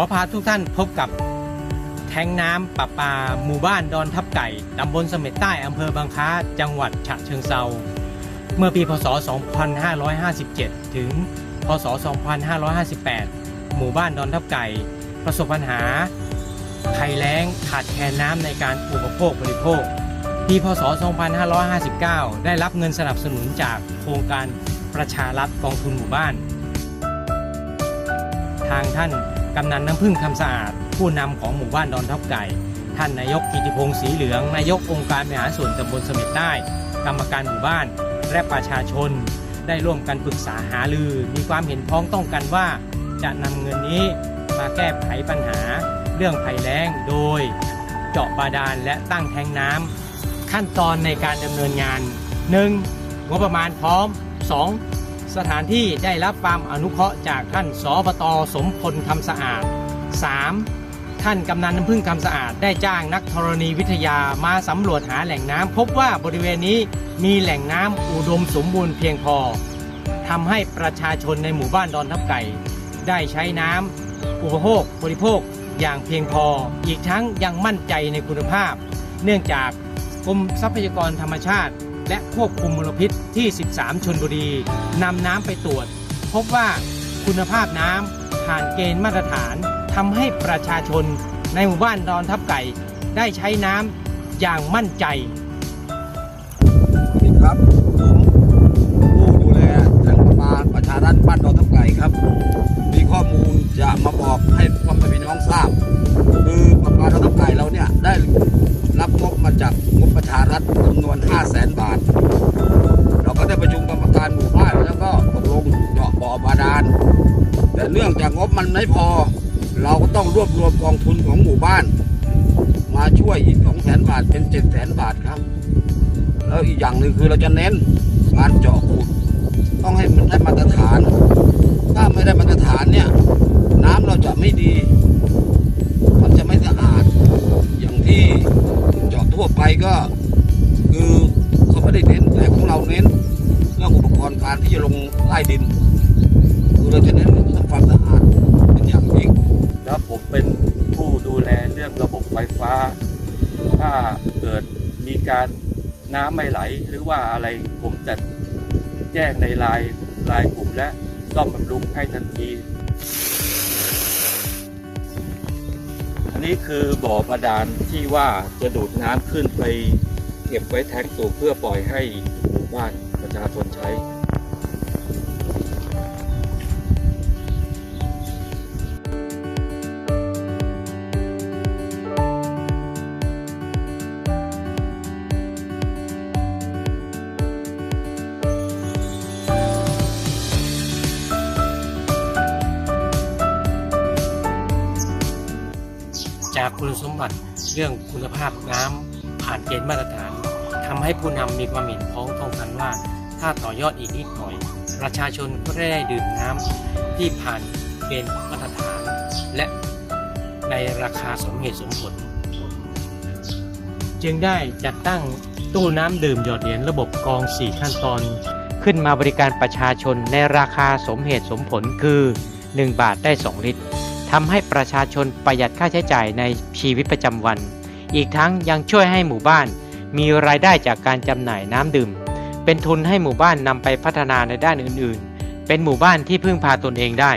ขอพาทุกท่านพบกับแทงน้ำประปา หมู่บ้านดอนทับไก่ ตำบลเสม็ดใต้อำเภอบางค้า จังหวัดฉะเชิงเซา เมื่อปีพศ 2557 ถึง พศ 2558 หมู่บ้านดอนทับไก่ ประสบปัญหาภัยแล้งขาดแคลนน้ำในการอุปโภคบริโภค ปีพศ 2559 ได้รับเงินสนับสนุนจากโครงการประชารัฐกองทุนหมู่บ้าน ทางท่าน กำนันน้ำพึ่งคำสะอาด ผู้นำของหมู่บ้านดอนทับไก่ ท่านนายกกิติพงศ์สีเหลือง นายกองค์การบริหารส่วนตำบลเสม็ดใต้ กรรมการหมู่บ้าน และประชาชน ได้ร่วมกันปรึกษาหารือ มีความเห็นพ้องต้องกันว่า จะนำเงินนี้มาแก้ไขปัญหา เรื่องภัยแล้งโดย เจาะบาดาลและตั้งแทงน้ำขั้นตอนในการดำเนินงาน 1. งบประมาณพร้อม 2. สถานที่ได้รับความอนุเคราะห์จากท่านสอบตสมพลคำสะอาด 3. ท่านกำนันน้ำพึ่งคำสะอาด ได้จ้างนักธรณีวิทยามาสำรวจหาแหล่งน้ำพบว่าบริเวณนี้มีแหล่งน้ำอุดมสมบูรณ์เพียงพอทำให้ประชาชนในหมู่บ้านดอนทับไก่ ได้ใช้น้ำอุปโภคบริโภคอย่างเพียงพอ อีกทั้งยังมั่นใจในคุณภาพ เนื่องจากกรมทรัพยากรธรรมชาติ และควบคุมมลพิษที่ 13 ชนบุรีนำน้ำไปตรวจ พบว่าคุณภาพน้ำผ่านเกณฑ์มาตรฐานทำให้ประชาชนในหมู่บ้านดอนทับไก่ ได้ใช้น้ำอย่างมั่นใจ เนื่องจากงบมันไม่พอ เราก็ต้องรวบรวมกองทุนของหมู่บ้าน มาช่วยอีก2 0 0แสนบาทเป็น7 0 0แสนบาทครับ แล้วอีกอย่างหนึ่งคือเราจะเน้นการเจาะขุดต้องให้มันได้มาตรฐาน ถ้าไม่ได้มาตรฐานเนี่ย น้ำเราจะไม่ดี มันจะไม่สะอาด อย่างที่เจาะทั่วไปก็ คือเขาไม่ได้เน้นแต่ของเราเน้นเรื่องอุปกรณ์การที่จะลงใต้ดิน คือเราจะเน้นเรื่องความสะอาดเป็นอย่างยิ่งแล้วผมเป็นผู้ดูแลเรื่องระบบไฟฟ้า ถ้าเกิดมีการน้ำไม่ไหลหรือว่าอะไรผมจะแจ้งในลน์ไลน์กลุ่มและซ่อมบำรุงให้ทันที อันนี้คือบ่อบาดาลที่ว่าจะดูดน้ำขึ้นไปเก็บไว้แทงสูบเพื่อปล่อยให้หมู่บ้านประชาชนใช้ คุณสมบัติเรื่องคุณภาพน้ำผ่านเกณฑ์มาตรฐานทำให้ผู้นำมีความเห็นพ้องต้องกันว่า ถ้าต่อยอดอีกนิดหน่อย ประชาชนก็ได้ดื่มน้ำที่ผ่านเกณฑ์มาตรฐาน และในราคาสมเหตุสมผล จึงได้จัดตั้งตู้น้ำดื่มหยอดเหรียญระบบกอง 4 ขั้นตอน ขึ้นมาบริการประชาชนในราคาสมเหตุสมผลคือ 1 บาทได้ 2 ลิตร ทำให้ประชาชนประหยัดค่าใช้จ่ายในชีวิตประจำวัน อีกทั้งยังช่วยให้หมู่บ้าน มีรายได้จากการจำหน่ายน้ำดื่ม เป็นทุนให้หมู่บ้านนำไปพัฒนาในด้านอื่นๆ เป็นหมู่บ้านที่พึ่งพาตนเองได้